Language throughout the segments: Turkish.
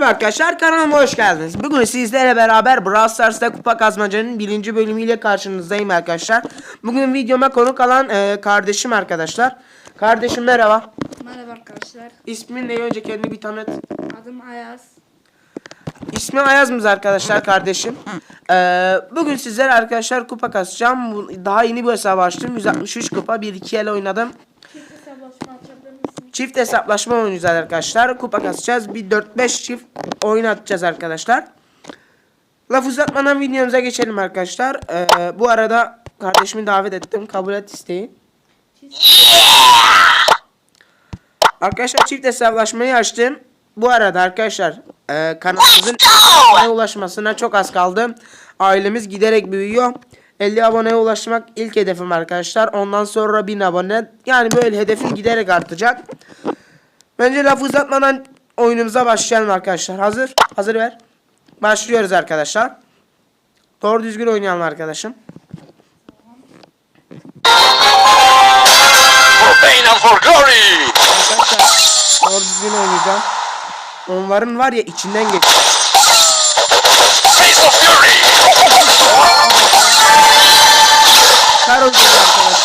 Merhaba arkadaşlar kanalıma hoş geldiniz. Bugün sizlerle beraber Brawl Stars'ta kupa kazmacanın birinci bölümüyle karşınızdayım arkadaşlar. Bugün videoma konuk alan e, kardeşim arkadaşlar. Kardeşim merhaba. Merhaba arkadaşlar. İsmin ne önce kendini bir tanıt. Adım Ayaz. İsmi Ayazmız arkadaşlar kardeşim. E, bugün sizlere arkadaşlar kupa kasacağım. Daha yeni bir hesabı açtım. 163 kupa 1-2 el oynadım. Çift hesaplaşma açabilir misin? Çift hesaplaşma oynayacağız arkadaşlar. Kupa kasacağız. Bir 4-5 çift oyun atacağız arkadaşlar. Laf uzatmadan videomuza geçelim arkadaşlar. Ee, bu arada kardeşimi davet ettim. Kabul et isteği. Arkadaşlar çift hesaplaşmayı açtım. Bu arada arkadaşlar e, kanalımızın ulaşmasına çok az kaldı. Ailemiz giderek büyüyor. 50 aboneye ulaşmak ilk hedefim arkadaşlar. Ondan sonra 1000 abone. Yani böyle hedefim giderek artacak. Bence lafı uzatmadan oyunumuza başlayalım arkadaşlar. Hazır? Hazır ver. Başlıyoruz arkadaşlar. Doğru düzgün oynayalım arkadaşım. Arkadaşlar doğru düzgün oynayacağım. Onların var ya içinden geç.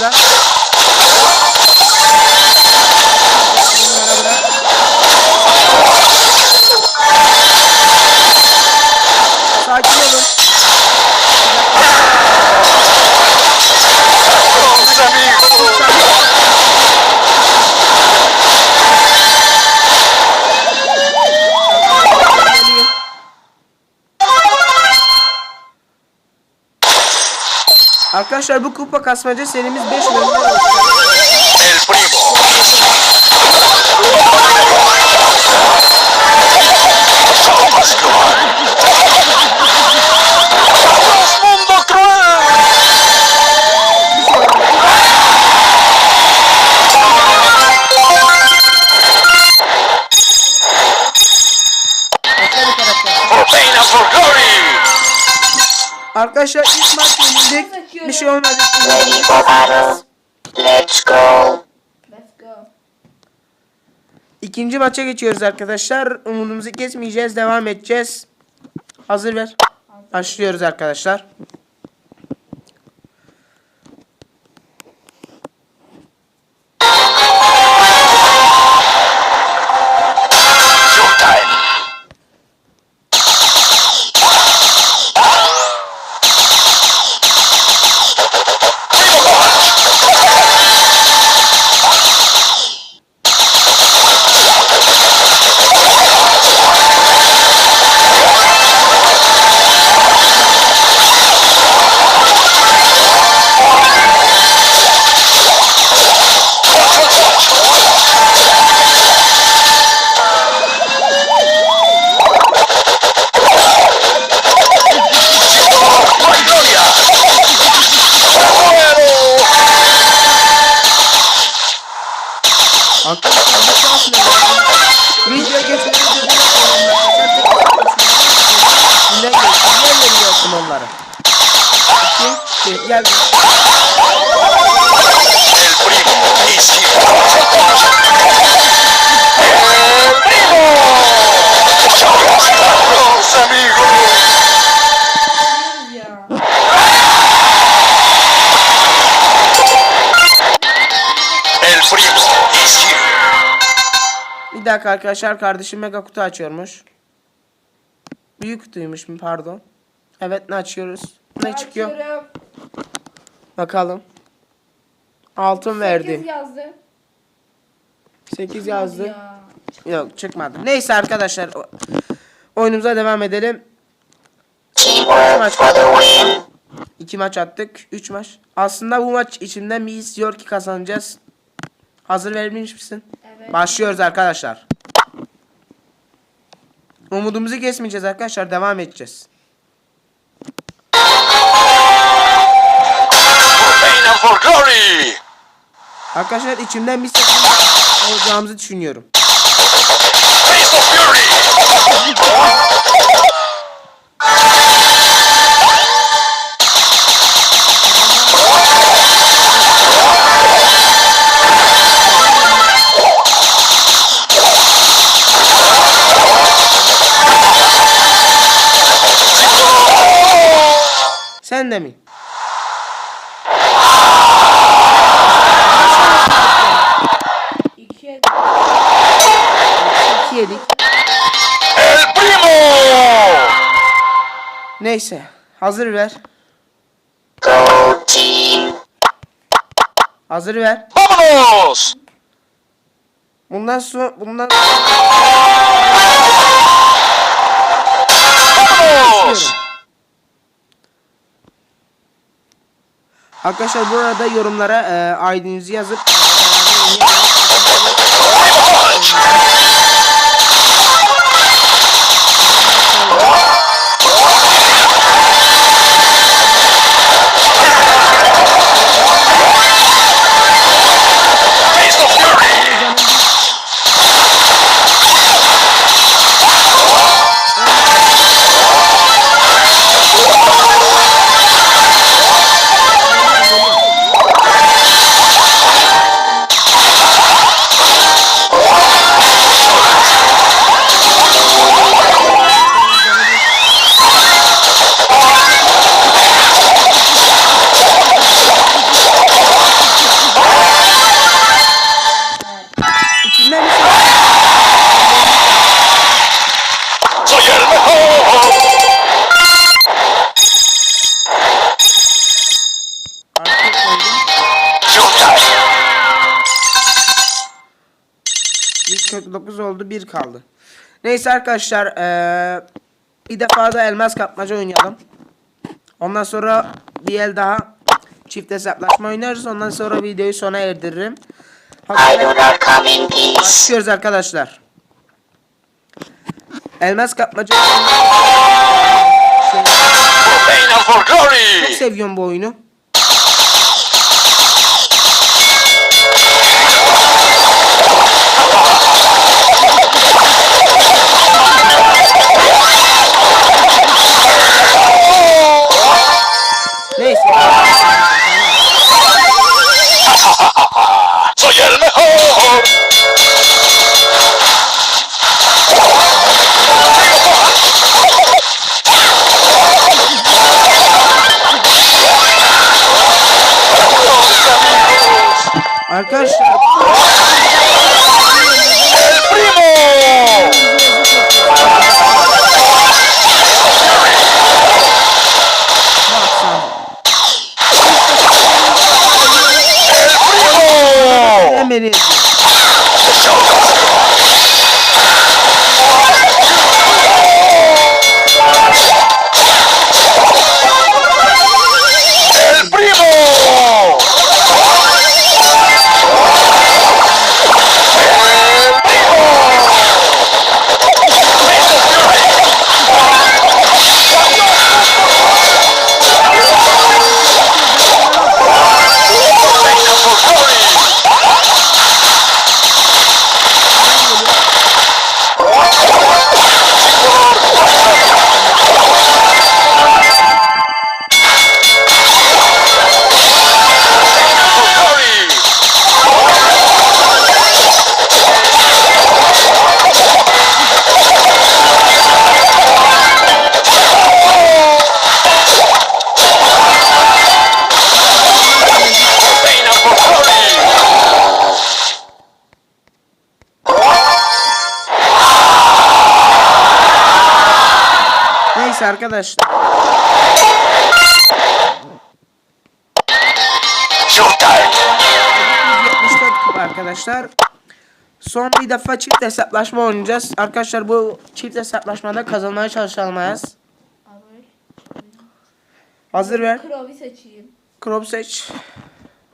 Arkadaşlar. Arkadaşlar bu kupa kasmaca serimiz 5 bölümden oluşuyor. El primo! Let's go! Let's go. İkinci maça geçiyoruz arkadaşlar. Umudumuzu kesmeyeceğiz. Devam edeceğiz. Hazır ver. Başlıyoruz arkadaşlar. Video geçmeden bunu yapıyorum arkadaşlar. Tek tek Dinle gel. Dinle yaptım onları. İki, bir, gel. El primo dakika arkadaşlar kardeşim mega kutu açıyormuş. Büyük kutuymuş mu pardon. Evet ne açıyoruz? Ne çıkıyor? Açıyorum. Bakalım. Altın verdi. Sekiz yazdı. 8 yazdı. Ya. Yok çıkmadı. Neyse arkadaşlar. Oyunumuza devam edelim. İki maç İki maç attık. Üç maç. Aslında bu maç içimden bir his diyor ki kazanacağız. Hazır verilmiş misin? Başlıyoruz arkadaşlar. Umudumuzu kesmeyeceğiz arkadaşlar. Devam edeceğiz. For pain and for glory. Arkadaşlar içimden bir ses olacağımızı düşünüyorum. Neyse. Hazır ver. Hazır ver. Vámonos. Bundan sonra bundan Vámonos. Arkadaşlar bu arada yorumlara e, ID'nizi yazıp 149 oldu. 1 kaldı. Neyse arkadaşlar eee, bir defa da elmas kapmaca oynayalım. Ondan sonra bir el daha çift hesaplaşma oynarız. Ondan sonra videoyu sona erdiririm. Başlıyoruz arkadaşlar. Elmas kapmaca çok seviyorum bu oyunu. Arkadaşlar arkadaşlar. Showtime. 174 kupa arkadaşlar. Son bir defa çift hesaplaşma oynayacağız. Arkadaşlar bu çift hesaplaşmada kazanmaya. Abi. Hazır ver. Krovi seçeyim. Crop seç.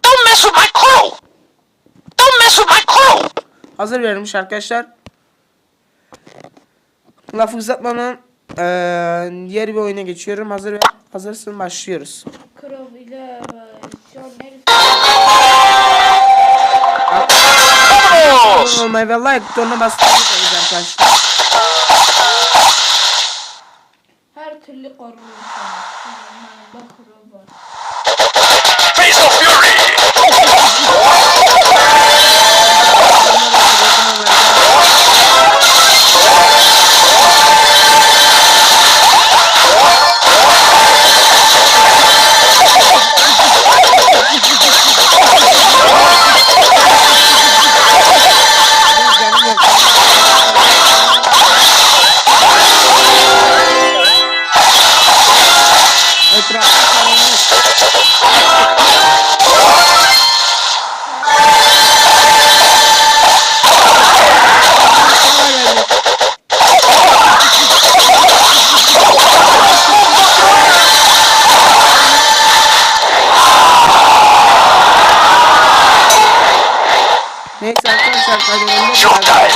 Don't mess with my crew. Don't mess with my crew. Hazır vermiş arkadaşlar. Lafı uzatmadan eee diğer bir oyuna geçiyorum. Hazır ver. Hazırsın başlıyoruz. Krov ile John Harris. Olmayı ve like butonuna basmayı unutmayın arkadaşlar. Her türlü. Yanında Krov var. Showtime.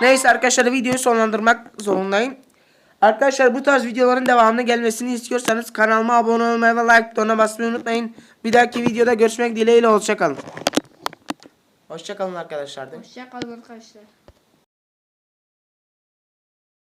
Neyse arkadaşlar videoyu sonlandırmak zorundayım. Arkadaşlar bu tarz videoların devamını gelmesini istiyorsanız kanalıma abone olmayı ve like butonuna basmayı unutmayın. Bir dahaki videoda görüşmek dileğiyle hoşçakalın. Hoşçakalın arkadaşlar. Hoşçakalın arkadaşlar.